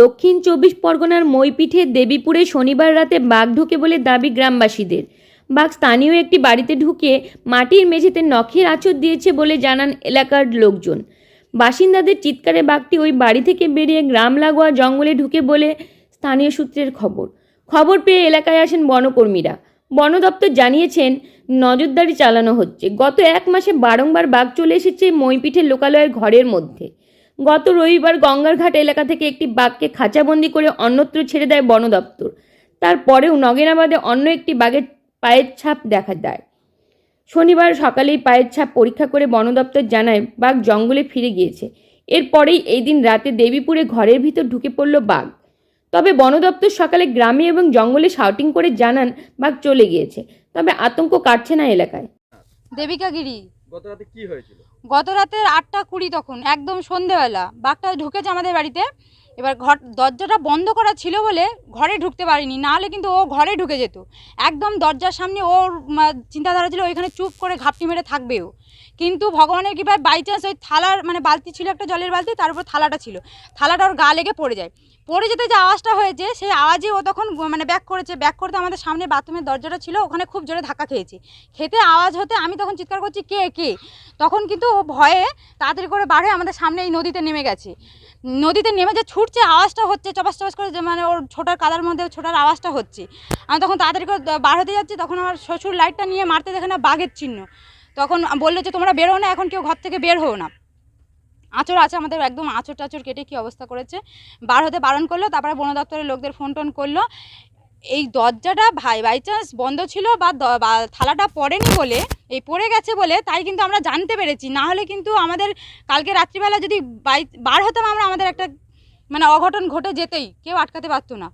দক্ষিণ চব্বিশ পরগনার মইপিঠে দেবীপুরে শনিবার রাতে বাঘ ঢোকে বলে দাবি গ্রামবাসীদের। বাঘ স্থানীয় একটি বাড়িতে ঢুকে মাটির মেঝেতে নখের আঁচড় দিয়েছে বলে জানান এলাকার লোকজন। বাসিন্দাদের চিৎকারে বাঘটি ওই বাড়ি থেকে বেরিয়ে গ্রাম লাগোয়া জঙ্গলে ঢুকে বলে স্থানীয় সূত্রের খবর। খবর পেয়ে এলাকায় আসেন বনকর্মীরা। বন দপ্তর জানিয়েছেন, নজরদারি চালানো হচ্ছে। গত এক মাসে বারংবার বাঘ চলে এসেছে মইপিঠের লোকালয়ের ঘরের মধ্যে। গত রবিবার গঙ্গারঘাট এলাকা থেকে একটি বাঘকে খাঁচাবন্দি করে অন্যত্র ছেড়ে দেয় বন দপ্তর। তারপরেও নগেনাবাদে অন্য একটি বাঘের পায়ের ছাপ দেখা যায় শনিবার সকালেই পায়ের ছাপ পরীক্ষা করে বন দপ্তর জানায়, বাঘ জঙ্গলে ফিরে গিয়েছে। এরপরেই এই দিন রাতে দেবীপুরে ঘরের ভিতর ঢুকে পড়ল বাঘ। তবে বন দপ্তর সকালে গ্রামে এবং জঙ্গলে শাউটিং করে জানান, বাঘ চলে গিয়েছে। তবে আতঙ্ক কাটছে না এলাকায়। দেবিকা গিরি। গত রাতে রাতের আটটা কুড়ি তখন, একদম সন্ধেবেলা। বাঘটা ঢুকেছে আমাদের বাড়িতে। এবার ঘর, দরজাটা বন্ধ করা ছিল বলে ঘরে ঢুকতে পারিনি। নাহলে কিন্তু ও ঘরে ঢুকে যেত। একদম দরজার সামনে ওর চিন্তাধারা ছিল ওইখানে চুপ করে ঘাপটি মেরে থাকবেও। কিন্তু ভগবানের কৃপায় বাই চান্স ওই থালার মানে বালতি ছিল একটা জলের বালতি, তার উপর থালাটা ছিল। থালাটা ওর গা লেগে পড়ে যায়। পড়ে যেতে যে আওয়াজটা হয়েছে, সেই আওয়াজে ও তখন মানে ব্যাক করেছে। ব্যাক করতে আমাদের সামনে বাথরুমের দরজাটা ছিল, ওখানে খুব জোরে ধাক্কা খেয়েছে। খেতে আওয়াজ হতে আমি তখন চিৎকার করছি, কে কে? তখন কিন্তু ও ভয়ে তাড়াতাড়ি করে হয়ে আমাদের সামনে এই নদীতে নেমে গেছে। নদীতে নেমে যে ছুটছে, আওয়াজটা হচ্ছে চপাস চপাস করে যে মানে ওর ছোটার কাদার মধ্যে ছোটার আওয়াজটা হচ্ছে। আমি তখন তাড়াতাড়ি করে বার হতে যাচ্ছি, তখন আমার শ্বশুর লাইটটা নিয়ে মারতে দেখে না বাঘের চিহ্ন। তখন বলল যে, তোমরা বেরো না, এখন কেউ ঘর থেকে বের হও না। আঁচড় আছে, আমাদের একদম আঁচড় টাচড় কেটে কি অবস্থা করেছে? বার হতে বারণ করল, তারপরে বন দপ্তরের লোকদের ফোন টোন করল। এই দরজাটা ভাই বাই চান্স বন্ধ ছিল বা থালাটা পড়েনি বলে, এই পড়ে গেছে বলে, তাই কিন্তু আমরা জানতে পেরেছি। না হলে কিন্তু আমাদের কালকে রাত্রিবেলা যদি বাই বার হতাম আমরা, আমাদের একটা মানে অঘটন ঘটে যেতেই কেউ আটকাতে পারতো না।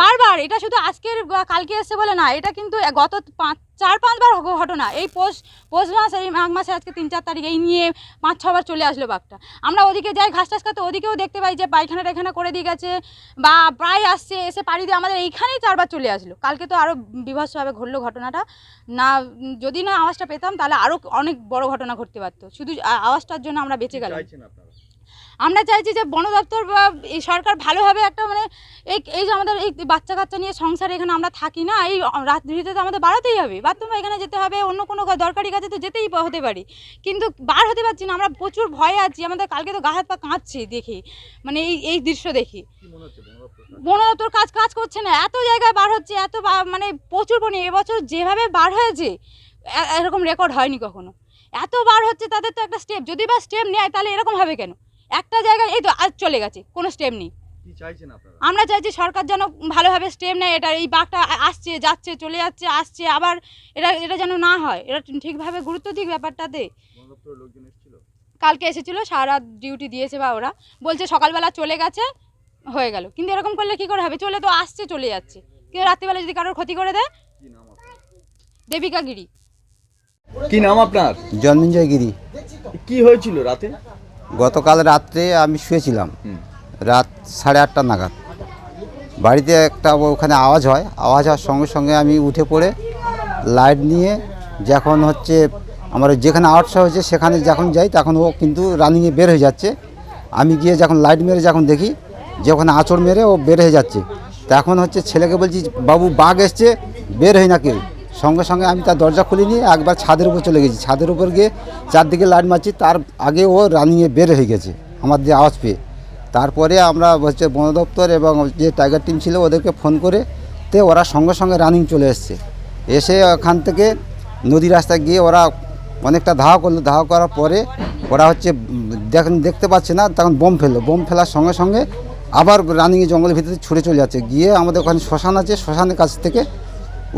বারবার এটা শুধু আজকের কালকে এসছে বলে না এটা কিন্তু গত পাঁচ চার পাঁচবার ঘটনা। এই পৌষ পৌষ মাস এই মাঘ মাসে আজকে তিন চার তারিখ এই নিয়ে পাঁচ ছবার চলে আসলো বাঘটা। আমরা ওদিকে যাই ঘাস টাস খাতে ওদিকেও দেখতে পাই যে পায়খানা টায়খানা করে দিয়ে গেছে বা প্রায় আসছে এসে পাড়ি দিয়ে আমাদের এইখানেই চারবার চলে আসলো। কালকে তো আরও বিভৎসভাবে ঘটলো ঘটনাটা। না যদি না আওয়াজটা পেতাম তাহলে আরও অনেক বড় ঘটনা ঘটতে পারতো। শুধু আওয়াজটার জন্য আমরা বেঁচে গেলাম। আমরা চাইছি যে বন দপ্তর বা এই সরকার ভালোভাবে একটা মানে এই এই যে আমাদের এই বাচ্চা কাচ্চা নিয়ে সংসারে এখানে আমরা থাকি না এই রাত্রিতে তো আমাদের বাড়াতেই হবে। বাথরুমে এখানে যেতে হবে অন্য কোনো দরকারি কাজে তো যেতেই হতে পারি। কিন্তু বার হতে পারছি না আমরা প্রচুর ভয়ে আছি আমাদের কালকে তো গা হাত পা কাঁপছে দেখি মানে এই এই দৃশ্য দেখি। বন দপ্তর? কাজ? কাজ করছে না এত জায়গায় বার হচ্ছে এত মানে প্রচুর পরিমাণে এবছর যেভাবে বার হয়েছে এরকম রেকর্ড হয়নি কখনো। এত বার হচ্ছে তাদের তো একটা স্টেপ যদি বা স্টেপ নেয় তাহলে এরকম হবে কেন? একটা জায়গায় এই তো আজ চলে গেছে কোনো স্টেপ নেই। কি চাইছেন আপনারা? আমরা চাইছি সরকার যেন ভালোভাবে স্টেপ নেয় এটা এই বাঘটা আসছে যাচ্ছে চলে যাচ্ছে আসছে আবার এটা এটা যেন না হয়। এটা ঠিকভাবে গুরুত্ব দিক ব্যাপারটাতে। কালকে এসেছিল সারা ডিউটি দিয়েছে বা ওরা। বলছে সকালবেলা চলে গেছে হয়ে গেল। কিন্তু এরকম করলে কি করে হবে? চলে তো আসছে চলে যাচ্ছে। কিন্তু রাত্রিবেলা যদি কারোর ক্ষতি করে দেয়? কি দেবিকা গিরি। কি নাম আপনার? জন্মঞ্জয় গিরি। কি হয়েছিল রাতে? গতকাল রাত্রে আমি শুয়েছিলাম। রাত সাড়ে আটটা নাগাদ। বাড়িতে একটা ওখানে আওয়াজ হয়। আওয়াজ হওয়ার সঙ্গে সঙ্গে আমি উঠে পড়ে লাইট নিয়ে যখন হচ্ছে আমার যেখানে আওয়াজটা হয়েছে সেখানে যখন যাই তখন ও কিন্তু রানিংয়ে বের হয়ে যাচ্ছে। আমি গিয়ে যখন লাইট মেরে যখন দেখি যে ওখানে আঁচড় মেরে ও বের হয়ে যাচ্ছে। তখন হচ্ছে ছেলেকে বলছি বাবু বাঘ এসছে বের হয় না কেউ। সঙ্গে সঙ্গে আমি তার দরজা খুলে নিয়ে একবার ছাদের উপর চলে গেছি। ছাদের উপর গিয়ে চারদিকে লাইট মারছি, তার আগে ও রানিংয়ে বের হয়ে গেছে, আমার যে আওয়াজ পেয়ে। তারপরে আমরা হচ্ছে বন দপ্তর এবং যে টাইগার টিম ছিল ওদেরকে ফোন করে তে ওরা সঙ্গে সঙ্গে রানিং চলে এসছে। এসে ওখান থেকে নদী রাস্তায় গিয়ে ওরা অনেকটা ধাওয়া করল। ধাওয়া করার পরে ওরা হচ্ছে দেখেন দেখতে পাচ্ছে না, তখন বোম ফেলল। বোম ফেলার সঙ্গে সঙ্গে আবার রানিংয়ে জঙ্গলের ভিতরে ছুটে চলে যাচ্ছে। গিয়ে আমাদের ওখানে শ্মশান আছে, শ্মশানের কাছ থেকে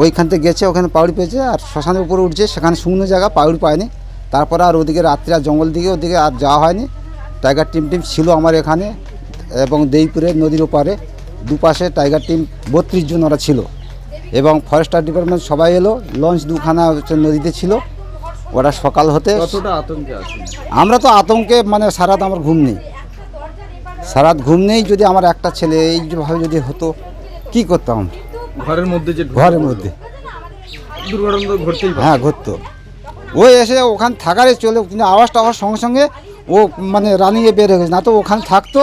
ওইখান থেকে গেছে ওখানে পাউড়ি পেয়েছে আর শ্মশানের উপরে উঠছে সেখানে শুকনো জায়গা পাউড়ি পায়নি। তারপরে আর ওদিকে রাত্রে আর জঙ্গল দিকে ওদিকে আর যাওয়া হয়নি। টাইগার টিম টিম ছিল আমার এখানে এবং দেইপুরের নদীর ওপারে। দুপাশে টাইগার টিম বত্রিশ জন ওরা ছিল। এবং ফরেস্টার ডিপার্টমেন্ট সবাই এলো লঞ্চ দুখানা হচ্ছে নদীতে ছিল। ওরা সকাল হতে আমরা তো আতঙ্কে মানে সারাত আমার ঘুম নেই। সারাত ঘুম নেই যদি আমার একটা ছেলে এইভাবে যদি হতো কি করতাম? আমরা? ঘরের মধ্যে যে ঘরের মধ্যে। দুর্ঘটনা তো ঘটতেই পারে। হ্যাঁ ঘুরতো ও এসে ওখান থাকারে চলে কিন্তু আওয়াজটা আওয়াজ সঙ্গে সঙ্গে ও মানে রানিংয়ে বের হয়ে গেছে। না তো ওখানে থাকতো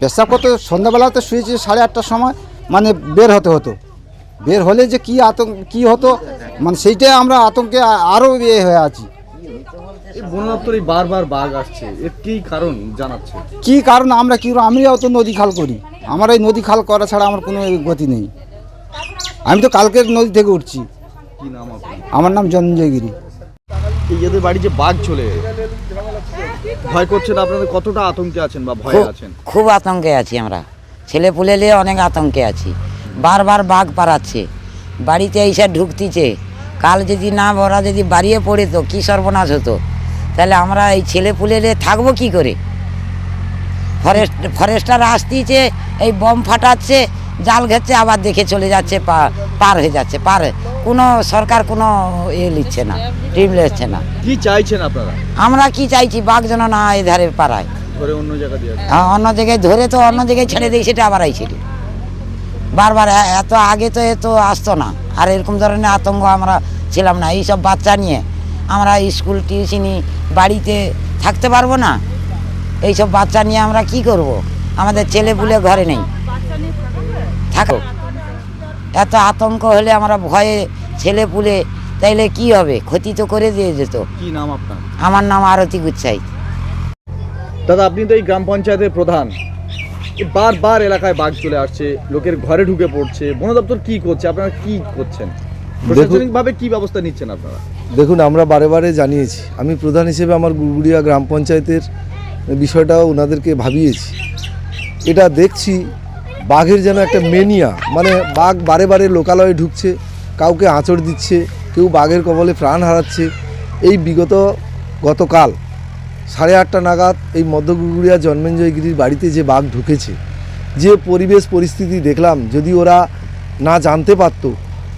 পেশাব করতে সন্ধ্যাবেলাতে শুয়েছি সাড়ে আটটার সময় মানে বের হতে হতো। বের হলে যে কি আতঙ্ক কি হতো মানে সেইটাই আমরা আতঙ্কে আ- আরও ইয়ে হয়ে আছি। এই বন দপ্তরে বারবার বাঘ আসছে এর কি কারণ জানাচ্ছে? কি কারণ আমরা কি আমিও তো নদী খাল করি। আমার এই নদী খাল করা ছাড়া আমার কোনো গতি নেই। আমি তো কালকের নদী থেকে উঠছি। কি নাম আপনার? আমার নাম জঞ্জয়গিরি এই এদের বাড়ি যে বাঘ চলে ভয় করছেন আপনাদের? কতটা আতঙ্কে আছেন বা ভয়ে খুব- আছেন? খুব আতঙ্কে আছি আমরা। ছেলে পুলে নিয়ে অনেক আতঙ্কে আছি। বারবার বাঘ পাড়াচ্ছে বাড়িতে এসে ঢুকতিছে। কাল যদি না ওরা যদি বাড়িয়ে পড়ে তো কী সর্বনাশ হতো? তাহলে আমরা এই ছেলে পুলে নিয়ে থাকব কি করে? ফরেস্ট ফরেস্টার আসতিছে এই বম ফাটাচ্ছে জাল ঘেচ্ছে আবার দেখে চলে যাচ্ছে পার হয়ে যাচ্ছে পার কোনো সরকার কোনো এ নিচ্ছে না টিম নিচ্ছে না। কি চাইছেন আপনারা? আমরা কি চাইছি? বাঘ যেন না এধারে পাড়ায়। হ্যাঁ, অন্য জায়গায় ধরে তো অন্য জায়গায় ছেড়ে দিই সেটা আবার আইছিল বারবার এ- এত আগে তো এত আসতো না। আর এরকম ধরনের আতঙ্ক আমরা ছিলাম না। এইসব বাচ্চা নিয়ে আমরা স্কুল টিউশনি বাড়িতে থাকতে পারব না। এইসব বাচ্চা নিয়ে আমরা কি করব। আমাদের ছেলে পুলে ঘরে নেই। থাকো। এত আতঙ্ক হলে আমরা ভয়ে ছেলে পুলে তাইলে কি হবে? ক্ষতি তো করে দিয়ে যেত। কি নাম আপনার? আমার নাম আরতি গুচ্ছাই। দাদা আপনি তো এই গ্রাম পঞ্চায়েতের প্রধান। বারবার এলাকায় বাঘ চলে আসছে লোকের ঘরে ঢুকে পড়ছে। বন দপ্তর কি করছে? আপনারা কি করছেন? প্রশাসনিকভাবে কি ব্যবস্থা নিচ্ছেন আপনারা? দেখুন আমরা বারে বারে জানিয়েছি। আমি প্রধান হিসেবে আমার গুড়গুড়িয়া গ্রাম পঞ্চায়েতের বিষয়টাও ওনাদেরকে ভাবিয়েছি। এটা দেখছি বাঘের যেন একটা মেনিয়া মানে বাঘ বারে বারে লোকালয়ে ঢুকছে, কাউকে আঁচড় দিচ্ছে, কেউ বাঘের কবলে প্রাণ হারাচ্ছে। এই বিগত গতকাল সাড়ে আটটা নাগাদ এই মধ্য গুড়গুড়িয়া জন্মেঞ্জয়গিরির বাড়িতে যে বাঘ ঢুকেছে, যে পরিবেশ পরিস্থিতি দেখলাম, যদি ওরা না জানতে পারতো,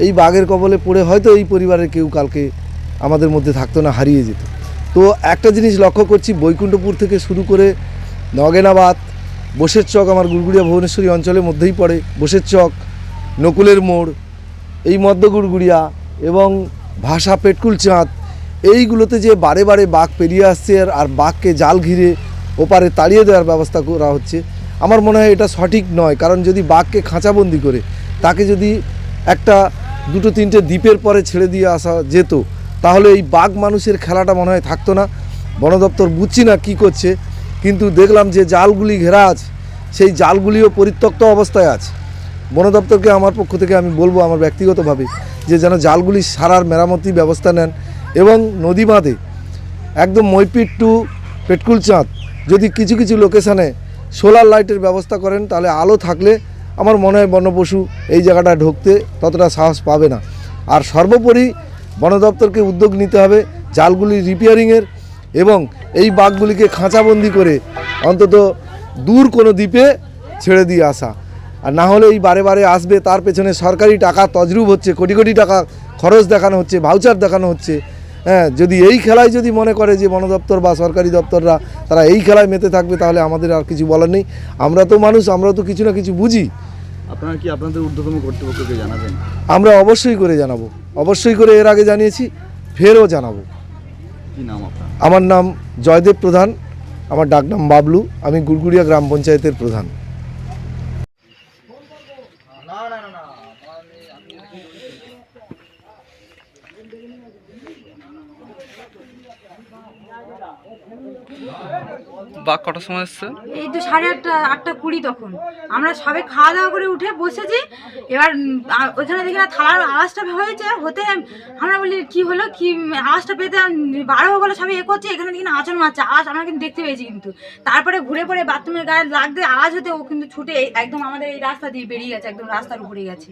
এই বাঘের কবলে পড়ে হয়তো এই পরিবারের কেউ কালকে আমাদের মধ্যে থাকতো না, হারিয়ে যেত। তো একটা জিনিস লক্ষ্য করছি, বৈকুণ্ঠপুর থেকে শুরু করে নগেনাবাদ বসের চক আমার গুড়গুড়িয়া ভুবনেশ্বরী অঞ্চলের মধ্যেই পড়ে। বসের চক, নকুলের মোড়, এই মধ্য গুড়গুড়িয়া এবং ভাষা পেটকুল চাঁদ, এইগুলোতে যে বারে বারে বাঘ পেরিয়ে আসছে আর বাঘকে জাল ঘিরে ওপারে তাড়িয়ে দেওয়ার ব্যবস্থা করা হচ্ছে, আমার মনে হয় এটা সঠিক নয়। কারণ যদি বাঘকে খাঁচাবন্দি করে, তাকে যদি একটা দুটো তিনটে দ্বীপের পরে ছেড়ে দিয়ে আসা যেত, তাহলে এই বাঘ মানুষের খেলাটা মনে হয় থাকতো না। বন দপ্তর বুঝছি না কী করছে। কিন্তু দেখলাম যে জালগুলি ঘেরা আছে, সেই জালগুলিও পরিত্যক্ত অবস্থায় আছে। বন দপ্তরকে আমার পক্ষ থেকে আমি বলব আমার ব্যক্তিগতভাবে যে যেন জালগুলি সারার মেরামতি ব্যবস্থা নেন এবং নদী বাঁধে, একদম মইপিট টু পেটকুল চাঁদ। যদি কিছু কিছু লোকেশানে সোলার লাইটের ব্যবস্থা করেন, তাহলে আলো থাকলে আমার মনে হয় বন্যপশু এই জায়গাটা ঢুকতে ততটা সাহস পাবে না। আর সর্বোপরি বন দপ্তরকে উদ্যোগ নিতে হবে জালগুলি রিপেয়ারিংয়ের এবং এই বাঘগুলিকে খাঁচাবন্দি করে অন্তত দূর কোনো দ্বীপে ছেড়ে দিয়ে আসা। আর না হলে এই বারে বারে আসবে তার পেছনে সরকারি টাকা তজরুব হচ্ছে কোটি কোটি টাকা খরচ দেখানো হচ্ছে ভাউচার দেখানো হচ্ছে। হ্যাঁ যদি এই খেলায় যদি মনে করে যে বন দপ্তর বা সরকারি দপ্তররা তারা এই খেলায় মেতে থাকবে তাহলে আমাদের আর কিছু বলার নেই। আমরা তো মানুষ আমরা তো কিছু না কিছু বুঝি। আপনারা কি আপনাদের ঊর্ধ্বতম কর্তৃপক্ষকে জানাবেন? আমরা অবশ্যই করে জানাব। অবশ্যই করে এর আগে জানিয়েছি ফেরও জানাব। কি নাম আপনার? আমার নাম জয়দেব প্রধান আমার ডাকনাম বাবলু আমি গুড়গুড়িয়া গ্রাম পঞ্চায়েতের প্রধান। বাঘ কটার সময় এসছে? এই তো সাড়ে আটটা আটটা কুড়ি তখন। আমরা সবে খাওয়া দাওয়া করে উঠে বসেছি। এবার ওইখানে দেখি না থালার আওয়াজটা হয়েছে, হতে আমরা বলি, কি হলো? কি আওয়াজটা পেতে বারো বলে সবাই এ করছে? এখানে দেখি না আচর মারছে, আওয়াজ আমরা কিন্তু দেখতে পেয়েছি কিন্তু। তারপরে ঘুরে পড়ে বাথরুমের গায়ে লাগতে আওয়াজ হতে ও কিন্তু ছুটে একদম আমাদের এই রাস্তা দিয়ে বেরিয়ে গেছে, একদম রাস্তার উপরে গেছে।